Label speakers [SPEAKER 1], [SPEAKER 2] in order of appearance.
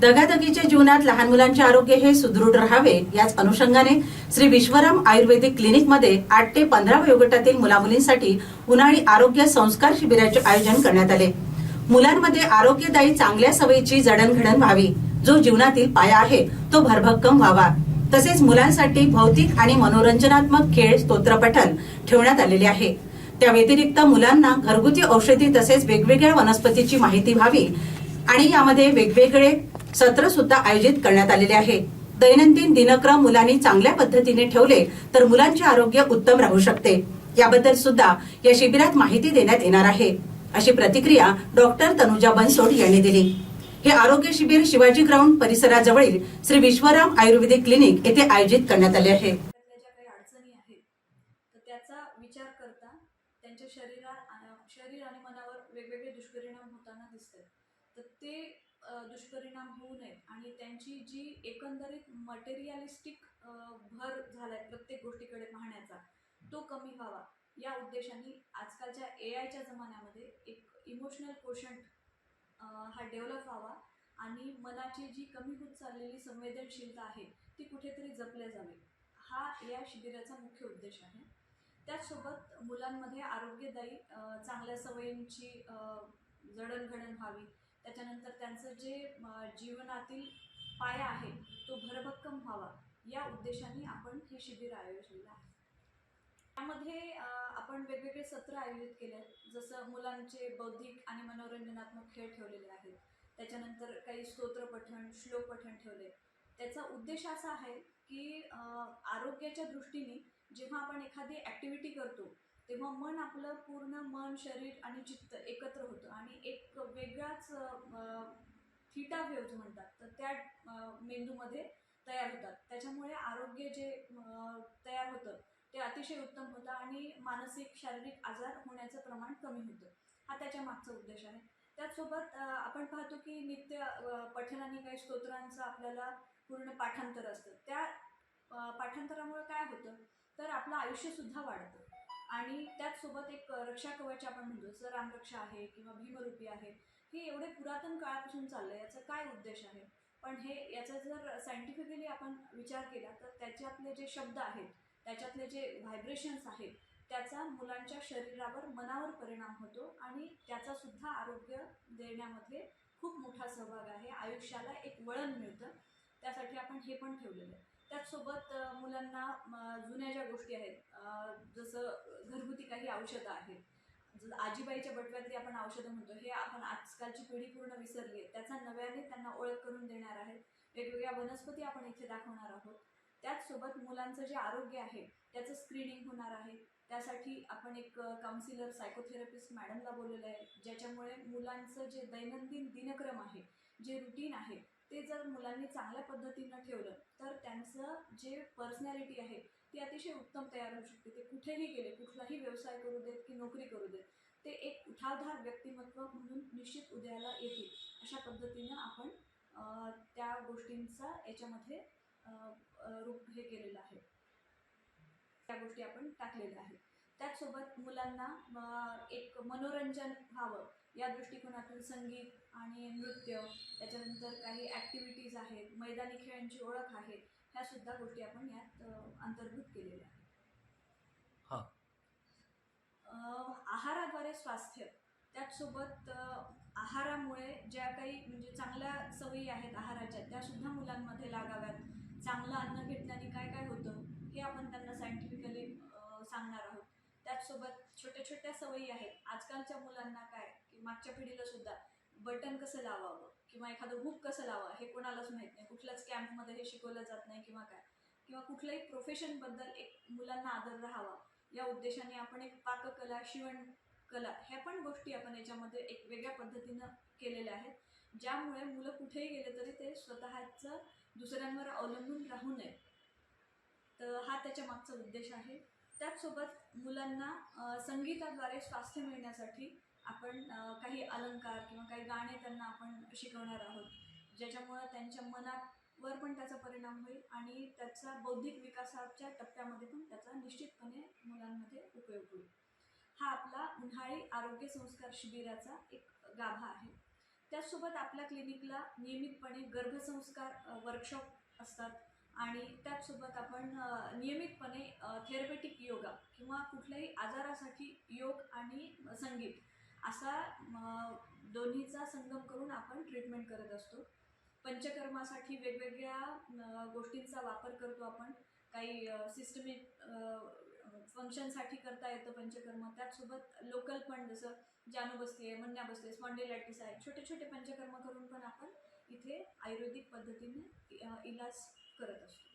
[SPEAKER 1] दगादगीच्या जीवनात लहान मुलांचे आरोग्य हे सुदृढ राहावे याच अनुषंगाने श्री विश्वराम आयुर्वेदिक क्लिनिकमध्ये आठ ते पंधरा वयोगटातील मुलामुलींसाठी उन्हाळी आरोग्य संस्कार शिबिराचे आयोजन करण्यात आले. मुलांमध्ये आरोग्यदायी चांगल्या सवयीची जडणघडण व्हावी. जो जीवनातील पाया आहे तो भरभक्कम व्हावा. तसेच मुलांसाठी भौतिक आणि मनोरंजनात्मक खेळ स्तोत्रपठन ठेवण्यात आलेले आहे. त्या व्यतिरिक्त मुलांना घरगुती औषधी तसेच वेगवेगळ्या वनस्पतीची माहिती व्हावी आणि यामध्ये वेगवेगळे सत्र सुद्धा आयोजित करण्यात आलेले आहे. दैनंदिन दिनक्रम मुलांनी चांगल्या पद्धतीने ठेवले तर मुलांचे आरोग्य उत्तम राहू शकते. याबद्दल सुद्धा या शिबिरात माहिती देण्यात येणार आहे. अशी प्रतिक्रिया डॉक्टर तनुजा बनसोड यांनी दिली. हे आरोग्य शिबिर शिवाजी ग्राउंड परिसराजवळील श्री विश्वराम आयुर्वेदिक क्लिनिक येथे आयोजित करण्यात आले आहे.
[SPEAKER 2] विचार करता त्यांच्या शरीरा शरीर आणि मनावर वेगवेगळे दुष्परिणाम होताना दिसतात. तर ते दुष्परिणाम होऊ नयेत. आणि त्यांची जी एकंदरीत मटेरियालिस्टिक भर झालाय प्रत्येक गोष्टीकडे पाहण्याचा तो कमी व्हावा. या उद्देशाने आजकालच्या ए आयच्या जमान्यामध्ये एक इमोशनल कोशंट हा डेव्हलप व्हावा आणि मनाची जी कमी होत चाललेली संवेदनशीलता आहे ती कुठेतरी जपल्या जावी. हा या शिबिराचा मुख्य उद्देश आहे. त्याचसोबत मुलांमध्ये आरोग्यदायी चांगल्या सवयींची जडणघडण व्हावी. त्याच्यानंतर त्यांचं जे जीवनातील पाया आहे तो भरभक्कम व्हावा. या उद्देशाने आपण हे शिबिर आयोजलेलं आहे. त्यामध्ये आपण वेगवेगळे सत्र आयोजित केले. आहेत जसं मुलांचे बौद्धिक आणि मनोरंजनात्मक खेळ ठेवलेले आहेत. त्याच्यानंतर काही स्तोत्रपठण श्लोक पठण ठेवले. त्याचा उद्देश असा आहे की आरोग्याच्या दृष्टीने जेव्हा आपण एखादी ॲक्टिव्हिटी करतो तेव्हा मन आपलं पूर्ण मन शरीर आणि चित्त एकत्र होतं आणि एक वेगळाच थिटा वेव्ज म्हणतात. तर त्या मेंदूमध्ये तयार होतात. त्याच्यामुळे आरोग्य जे तयार होतं ते अतिशय उत्तम होतं आणि मानसिक शारीरिक आजार होण्याचं प्रमाण कमी होतं. हा त्याच्या मागचा उद्देश आहे. त्याचसोबत आपण पाहतो की नित्य अ, पठणाने काही स्तोत्रांचं आपल्याला पूर्ण पाठांतर असतं. त्या पाठांतरामुळे काय होतं? तर आपलं आयुष्यसुद्धा वाढतं. आणि त्याचसोबत एक रक्षा कवच आपण म्हणतो. जसं रामरक्षा आहे किंवा भीमरूपी आहे. हे एवढे पुरातन काळापासून चाललं याचा काय उद्देश आहे? पण हे याचा जर सायंटिफिकली आपण विचार केला तर त्याच्यातले जे शब्द आहेत त्याच्यातले जे व्हायब्रेशन्स आहेत त्याचा मुलांच्या शरीरावर मनावर परिणाम होतो आणि त्याचासुद्धा आरोग्य देण्यामध्ये खूप मोठा सहभाग आहे. आयुष्याला एक वळण मिळतं. त्यासाठी आपण हे पण ठेवलेलं आहे. त्याचसोबत मुलांना जुन्या ज्या गोष्टी आहेत जसं घरगुती काही औषधं आहेत जसं आजीबाईच्या बटव्यातली आपण औषधं म्हणतो हे आपण आजकालची पिढी पूर्ण विसरली आहे त्याचा नव्याने त्यांना ओळख करून देणार आहे वेगवेगळ्या वनस्पती आपण इथे दाखवणार आहोत. त्याचसोबत मुलांचं जे आरोग्य आहे त्याचं स्क्रीनिंग होणार आहे. त्यासाठी आपण एक काउन्सिलर सायकोथेरपिस्ट मॅडमला बोललेलं आहे ज्याच्यामुळे मुलांचं जे दैनंदिन दिनक्रम आहे जे रुटीन आहे ते जर मुलांनी चांगल्या पद्धतीनं ठेवलं तर त्यांचं जे पर्सनॅलिटी आहे ती अतिशय उत्तम तयार होऊ शकते. ते कुठेही गेले कुठलाही व्यवसाय करू देत की नोकरी करू देत ते एक उठावधार व्यक्तिमत्व म्हणून निश्चित उदयाला येतील. अशा पद्धतीनं आपण त्या गोष्टींचा याच्यामध्ये रूप हे केलेलं आहे. त्या गोष्टी आपण टाकलेल्या आहेत. त्याचसोबत मुलांना एक मनोरंजन व्हावं. या दृष्टिकोनातून संगीत आणि नृत्य त्याच्यानंतर काही ॲक्टिव्हिटीज आहेत. मैदानी खेळांची ओळख आहे. ह्या सुद्धा गोष्टी आपण यात अंतर्भूत केलेल्या आहेत.
[SPEAKER 3] हां.
[SPEAKER 2] आहाराद्वारे स्वास्थ्य त्याचसोबत आहारामुळे ज्या काही म्हणजे चांगल्या सवयी आहेत आहाराच्या त्या सुद्धा मुलांमध्ये लागाव्यात. चांगलं अन्न घेतल्याने काय काय होतं हे आपण त्यांना सायंटिफिकली सांगणार आहोत. त्याचसोबत छोट्या छोट्या सवयी आहेत. आजकालच्या मुलांना काय की मागच्या पिढीला सुद्धा बटन कसं लावावं किंवा एखादं हुक कसं लावावं हे कोणालाच माहीत नाही. कुठल्याच कॅम्पमध्ये हे शिकवलं जात नाही किंवा काय. किंवा कुठल्याही प्रोफेशनबद्दल एक मुलांना आदर राहावा. या उद्देशाने आपण एक पाककला शिवणकला ह्या पण गोष्टी आपण याच्यामध्ये एक वेगळ्या पद्धतीनं केलेल्या आहेत. ज्यामुळे मुलं कुठेही गेले तरी ते स्वतःचं दुसऱ्यांवर अवलंबून राहू नये. तर हा त्याच्या मागचा उद्देश आहे. त्याचसोबत मुलांना संगीताद्वारे स्वास्थ्य मिळण्यासाठी आपण काही अलंकार किंवा काही गाणे त्यांना आपण शिकवणार आहोत ज्याच्यामुळं त्यांच्या मनावर पण त्याचा परिणाम होईल आणि त्याचा बौद्धिक विकासाच्या टप्प्यामध्ये पण त्याचा निश्चितपणे मुलांमध्ये उपयोग होईल. हा आपला उन्हाळी आरोग्य संस्कार शिबिराचा एक गाभा आहे. त्याचसोबत आपल्या क्लिनिकला नियमितपणे गर्भसंस्कार वर्कशॉप असतात आणि त्याचसोबत आपण नियमितपणे थेरपेटिक योगा किंवा कुठल्याही आजारासाठी योग आणि संगीत असा दोन्हीचा संगम करून आपण ट्रीटमेंट करत असतो. पंचकर्मासाठी वेगवेगळ्या गोष्टींचा वापर करतो आपण. काही सिस्टमिक फंक्शनसाठी करता येतं पंचकर्म. त्याचसोबत लोकल पण जसं जानू बसते आहे मन्या बसते स्पॉन्डेलायटिस आहे छोटे छोटे पंचकर्म करून पण आपण इथे आयुर्वेदिक पद्धतीने इलाज करत असतो.